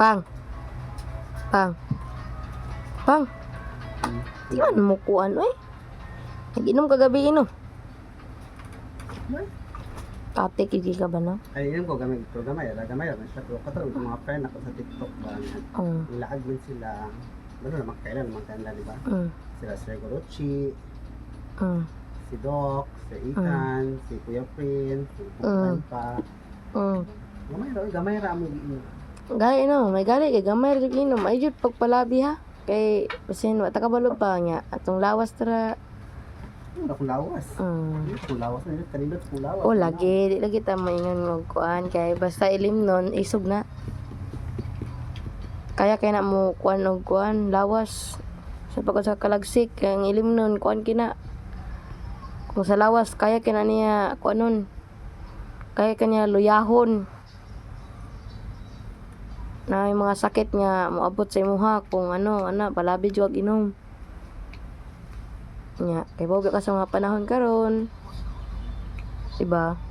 Pang. Pang. Pang. Di man mo kuan oy. Nag-inom ka gabi ino. Tate kiki ka ba na? Ay, yun ko gamay ito, gamay, ra gamay, ra siya. Pero katulad yung mga friend ako sa TikTok ba, Mm. nilaag din sila, ano naman kailan naman kanila, di ba? Mm. Sila Sir Gorochi, Mm. si Doc, si Ethan, si Kuya Prince, si Mm. Kuya pa. Mm. Gamay ra, gamay ra mo giino. Gali no, may gali kay gamay ra inom. Ay jud pagpalabi ha. Kay basin wa ta kabalo pa nya atong lawas. Ano kung lawas? Mm. Kung lawas na kanindot kung lawas. O lagi, di lagi ta maingon og kuan kay basta ilim nun isog na. Kaya kay na mo kuan og kuan lawas. Sa pagod sa kalagsik ang ilim nun kuan kina. Kung sa lawas kaya kina niya kuan nun. Kaya kanya luyahon. Na yung mga sakit nga moabot sa imuha kung ano, ana palabi jud inom. Nya, kay boga ka sa mga panahon karon. Diba?